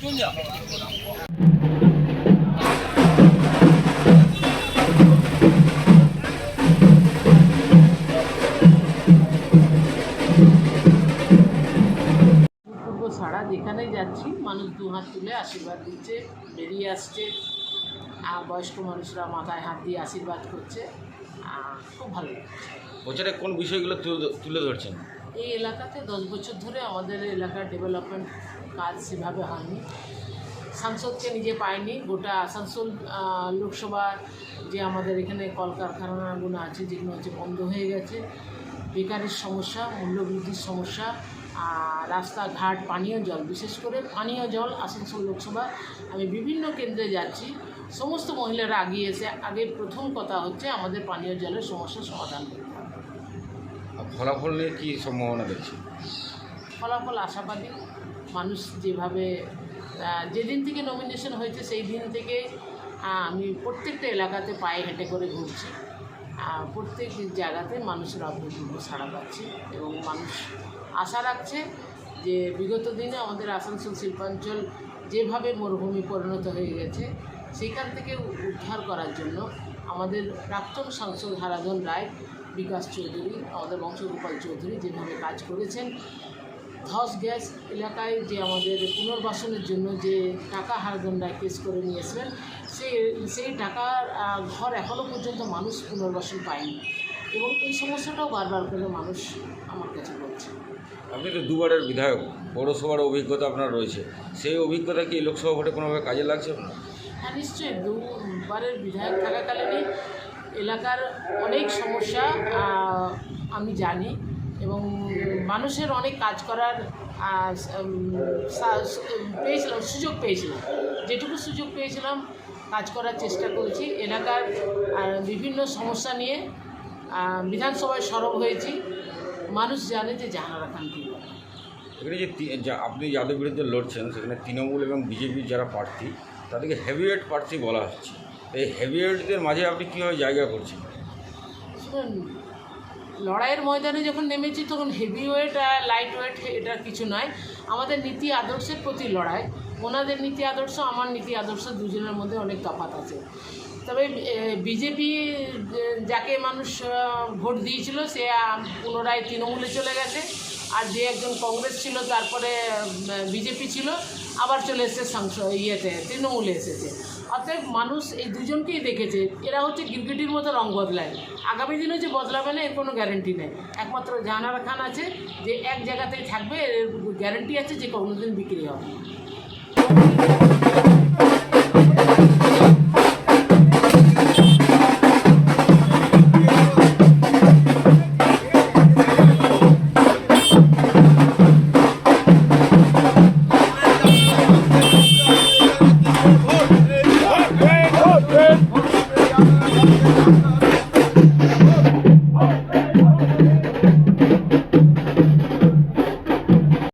পূর্ব যাচ্ছি মানুষ দু হাত তুলে আশীর্বাদ দিচ্ছে বেরিয়ে আসছে। আর বয়স্ক মানুষরা মাথায় হাত দিয়ে আশীর্বাদ করছে। খুব ভালো লাগছে। কোন বিষয়গুলো তুলে- ধরছেন? এই এলাকাতে দশ বছর ধরে আমাদের এলাকার ডেভেলপমেন্ট কাজ সেভাবে হয়নি। সাংসদকে নিজে পায়নি গোটা আসানসোল আহ, লোকসভা যে আমাদের এখানে কলকারখানাগুলো আছে যেগুলো হচ্ছে বন্ধ হয়ে গেছে। বেকারের সমস্যা মূল্যবৃদ্ধির সমস্যা আর রাস্তাঘাট পানীয় জল বিশেষ করে পানীয় জল আসানসোল লোকসভা। আমি বিভিন্ন কেন্দ্রে যাচ্ছি। সমস্ত মহিলারা আগিয়ে এসে আগে প্রথম কথা হচ্ছে আমাদের পানীয় জলের সমস্যার সমাধান করতে ফলাফল নিয়ে কী সম্ভাবনা দেখছেন ফলাফল আশাবাদী। মানুষ যেভাবে যেদিন থেকে নমিনেশন হয়েছে সেই দিন থেকে আমি প্রত্যেকটা এলাকাতে পায়ে হেঁটে করে ঘুরছি। প্রত্যেক জায়গাতে মানুষের অভূতপূর্ব সাড়া পাচ্ছি এবং মানুষ আশা রাখছে যে বিগত দিনে আমাদের আসানসোল শিল্পাঞ্চল যেভাবে মরুভূমি পরিণত হয়ে গেছে সেখান থেকে উদ্ধার করার জন্য আমাদের প্রাক্তন সাংসদ হারাধন রায়, বিকাশ চৌধুরী, আমাদের বংশগোপাল চৌধুরী যেভাবে কাজ করেছেন, ধস গ্যাস এলাকায় যে আমাদের পুনর্বাসনের জন্য যে টাকা হারাধন রায় কেস করে নিয়েছিলেন, সেই সেই টাকার ঘর এখনও পর্যন্ত মানুষ পুনর্বাসন পায়নি এবং এই সমস্যাটাও বারবার করে মানুষ আমার কাছে আপনি তো দুবারের বিধায়ক, পৌরসভার অভিজ্ঞতা আপনার রয়েছে। সেই অভিজ্ঞতা কি লোকসভা ভোটে কোনোভাবে কাজে লাগছে? আপনার হ্যাঁ নিশ্চয়ই। দুবারের বিধায়ক থাকাকালীনই এলাকার অনেক সমস্যা আমি জানি এবং মানুষের অনেক কাজ করার পেয়েছিলাম, সুযোগ পেয়েছিলাম। যেটুকু সুযোগ পেয়েছিলাম, কাজ করার চেষ্টা করেছি। এলাকার বিভিন্ন সমস্যা নিয়ে বিধানসভায় সরব হয়েছি। মানুষ জানে যে জাহানারা খান কী এখানে যে আপনি যাদের বিরুদ্ধে লড়ছেন সেখানে তৃণমূল এবং বিজেপির যারা প্রার্থী তাদেরকে হেভিওয়েট প্রার্থী বলা হচ্ছে। এই হেভিওয়েটদের মাঝে আপনি কীভাবে জায়গা করছেন? শুনুন লড়াইয়ের ময়দানে যখন নেমেছি তখন হেভিওয়েট আর লাইট ওয়েট এটা কিছু নয়। আমাদের নীতি আদর্শের প্রতি লড়াই। ওনাদের নীতি আদর্শ আমার নীতি আদর্শ দুজনের মধ্যে অনেক তফাৎ আছে। তবে বিজেপি যাকে মানুষ ভোট দিয়েছিল, সে পুনরায় তৃণমূলে চলে গেছে। আর যে একজন কংগ্রেস ছিল, তারপরে বিজেপি ছিল, আবার চলে এসেছে সংসদ ইয়েতে, তৃণমূলে এসেছে। অতএব মানুষ এই দুজনকেই দেখেছে। এরা হচ্ছে গিরগিটির মতো রং বদলায়। আগামী দিনে যে বদলাবে না, এর কোনো গ্যারেন্টি নেই। একমাত্র জাহানারা খান আছে যে এক জায়গাতেই থাকবে, এর গ্যারেন্টি আছে যে কোনো দিন বিক্রি হবে।